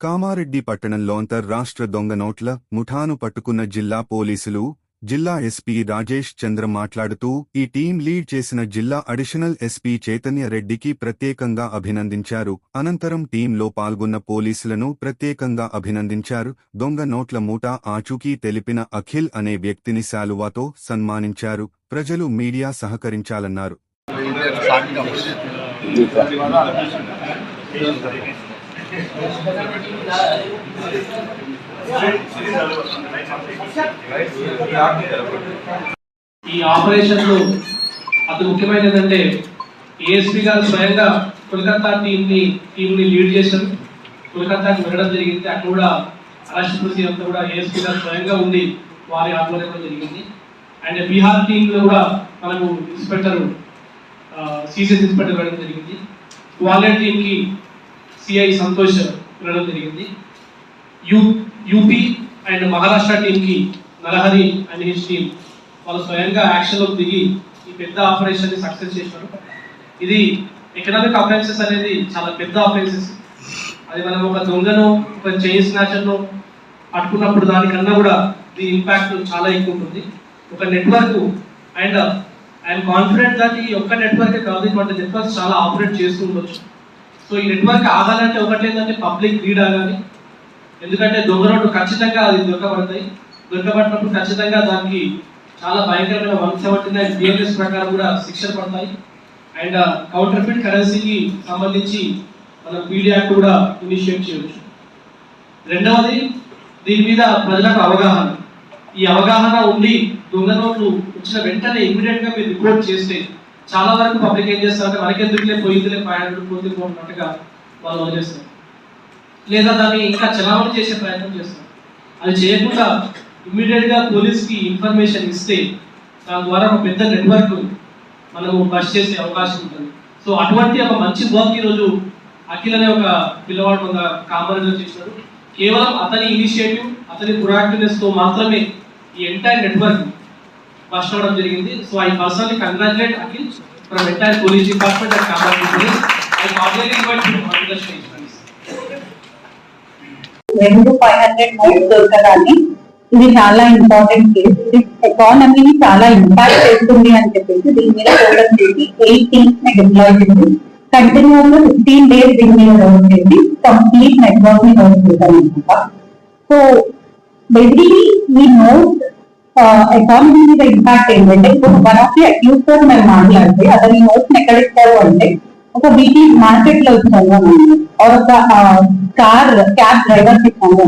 కామారెడ్డి పట్టణంలో అంతర్రాష్ట్ర దొంగ నోట్ల ముఠాను పట్టుకున్న జిల్లా పోలీసులు జిల్లా ఎస్పీ రాజేష్ చంద్ర మాట్లాడుతూ ఈ టీం లీడ్ చేసిన జిల్లా అడిషనల్ ఎస్పీ చైతన్య రెడ్డికి ప్రత్యేకంగా అభినందించారు. అనంతరం టీంలో పాల్గొన్న పోలీసులను ప్రత్యేకంగా అభినందించారు. దొంగ నోట్ల మూట ఆచూకీ తెలిపిన అఖిల్ అనే వ్యక్తిని శాలువాతో సన్మానించారు. ప్రజలు మీడియా సహకరించాలన్నారు. ఈ ఆపరేషన్లో అతి ముఖ్యమైనది అంటే ఏఎస్పీ గారు స్వయంగా కోల్కతా టీంని ని ని లీడ్ చేశారు. కోల్కతాకి వెళ్ళడం జరిగింది. అక్కడ కూడా అరెస్ట్ ప్రతి అంతా కూడా ఏఎస్పీ గారు స్వయంగా ఉండి వారి ఆధ్వర్యంలో జరిగింది. అండ్ బీహార్ టీంలో కూడా మనకు ఇన్స్పెక్టర్ సీసీఎస్ ఇన్స్పెక్టర్ వెళ్ళడం జరిగింది. గ్వాలియర్ టీంకి సిఐ సంతోష్ వెళ్ళడం జరిగింది. యూ యూపీ అండ్ మహారాష్ట్ర టీంకి నరహరి అండ్ హిస్ టీం వాళ్ళు స్వయంగా యాక్షన్లోకి దిగి ఈ పెద్ద ఆపరేషన్ని సక్సెస్ చేశారు. ఇది ఎకనామిక్ అఫెన్సెస్ అనేది చాలా పెద్ద అఫెన్సెస్ అది మనం ఒక దొంగను ఒక చైన్ స్నాచర్ను పట్టుకున్నప్పుడు దానికన్నా కూడా దీని ఇంపాక్ట్ చాలా ఎక్కువ ఉంటుంది. ఒక network and I'm confident that ఈ ఒక్క నెట్వర్క్ కాదు ఇటువంటి నెట్వర్క్స్ చాలా ఆపరేట్ చేస్తూ ఉండొచ్చు. సో ఈ నెట్వర్క్ ఆగాలంటే ఒకటి ఏంటంటే పబ్లిక్ లీడ్ ఆగాలి. ఎందుకంటే దొంగ రోడ్డు ఖచ్చితంగా అది దొరకబడతాయి. దొరకబడినప్పుడు ఖచ్చితంగా దానికి చాలా భయంకరమైన వన్ సెవెంటీ నైన్ బిఎల్ఎస్ ప్రకారం కూడా శిక్షలు పడతాయి. అండ్ కౌంటర్ ఫిట్ కరెన్సీకి సంబంధించి మనం పీడీ యాక్ట్ కూడా ఇనిషియేట్ చేయవచ్చు రెండవది దీని మీద ప్రజలకు అవగాహన. ఈ అవగాహన ఉండి దొంగ నోట్లు వచ్చిన వెంటనే ఇమీడియట్గా మీరు రిపోర్ట్ చేస్తే చాలా వరకు పబ్లిక్ ఏం చేస్తారంటే మనకెందుకులే పోయిందిలే ఫైవ్ హండ్రెడ్ పోతే పోన్నట్టుగా వాళ్ళు వదిలేస్తారు. లేదా దాన్ని ఇంకా చలామణి చేసే ప్రయత్నం చేస్తారు. అది చేయకుండా ఇమ్మీడియట్గా ఇన్ఫర్మేషన్ ఇస్తే దాని ద్వారా ఒక పెద్ద నెట్వర్క్ మనము బస్ చేసే అవకాశం ఉంటుంది. సో అటువంటి ఒక మంచి వర్క్ ఈరోజు అఖిల్ అనే ఒక పిల్లవాడు మన కామరాజు చేసినాడు కేవలం అతని ఇనిషియేటివ్ అతని ప్రొయాక్టివ్నెస్తో మాత్రమే ఈ ఎంటైర్ నెట్వర్క్ ఫస్ట్ అవడం జరిగింది. So I personally congratulate Akhil. From entire police department and Kamaraju I cordially invite you on the stage please రెండు ఫైవ్ హండ్రెడ్ నోట్స్ దొరకడాన్ని ఇది చాలా ఇంపార్టెంట్ కేసు ఇది ఎకానమీని చాలా ఇంపాక్ట్ చేస్తుంది అని చెప్పేసి దీని మీద ఫోకస్ చేసి ఎయిట్ టీమ్స్ని డిప్లాయ్ చేసి కంటిన్యూస్గా ఫిఫ్టీన్ డేస్ దీని మీద వర్క్ చేసి కంప్లీట్ నెట్వర్క్ని వర్క్ చేశాం అనమాట సో బేసిక్లీ ఈ నోట్ ఎకానమీ మీద ఇంపాక్ట్ ఏంటంటే ఇప్పుడు వన్ ఆఫ్ ది అక్యూస్తో మేము మాట్లాడితే అతని నోట్స్ ఎక్కడ ఇస్తారు అంటే ఒక వీక్లీ మార్కెట్లో ఇచ్చాము ఆర్ ఒక కార్ క్యాబ్ డ్రైవర్ ఇచ్చాము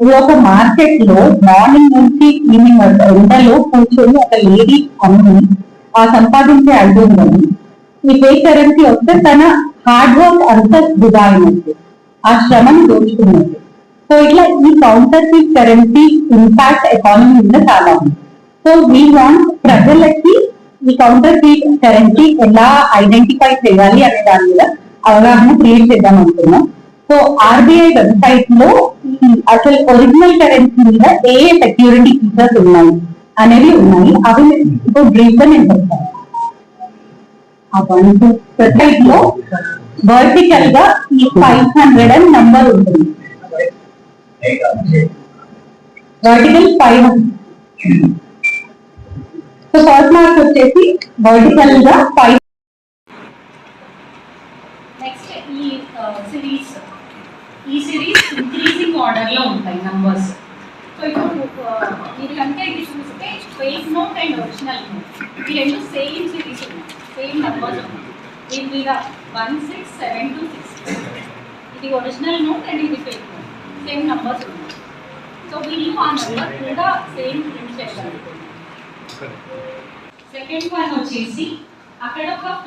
ఇది ఒక మార్కెట్లో మార్నింగ్ నుంచి ఈవినింగ్ ఎండలో కూర్చొని ఒక లేడీ అమ్మి ఆ సంపాదించే అడ్డుందని ఈ పే కరెన్సీ వస్తే తన హార్డ్ వర్క్ అంతా దుబాయినట్టు ఆ శ్రమను దోచుకున్నట్టు. సో ఇట్లా ఈ counterfeit currency impact economy మీద చాలా ఉంది సో వీ వాంట్ ప్రజలకి ఈ కౌంటర్ ఫీట్ కరెన్సీ ఎలా ఐడెంటిఫై చేయాలి అనే దాని మీద అవగాహన క్రియేట్ చేద్దాం అనుకున్నాం సో ఆర్బీఐ వెబ్సైట్లో ఈ అసలు ఒరిజినల్ కరెన్సీ మీద ఏ సెక్యూరిటీ ఫీచర్స్ ఉన్నాయి అనేవి ఉన్నాయి అవి ఇప్పుడు బ్రీఫ్గా నేను చెప్తాను వెబ్సైట్లో వర్టికల్గా ఈ ఫైవ్ హండ్రెడ్ అండ్ నంబర్ ఉంటుంది vertical five so first mark వచ్చేసి వర్టికల్గా ఫైవ్ నెక్స్ట్ ఈ సిరీస్ ఈ సిరీస్ ఇంక్రీజింగ్ ఆర్డర్లో ఉంటాయి నంబర్స్ సో ఇప్పుడు మీరు కనుక ఇది చూస్తే fake note and original note ఈ రెండు సేమ్ సిరీస్ ఉన్నాయి. సేమ్ నంబర్స్ ఉన్నాయి. దీని మీద one six seven two six ఇది ఒరిజినల్ నోట్ అండ్ ఇది ఫేక్ నోట్ సేమ్ నంబర్స్ ఉన్నాయి సో వీళ్ళు ఆ నెంబర్ కూడా సేమ్ ప్రింట్ చేయగలుగుతున్నారు సెకండ్ వన్ వచ్చేసి అక్కడ ఒక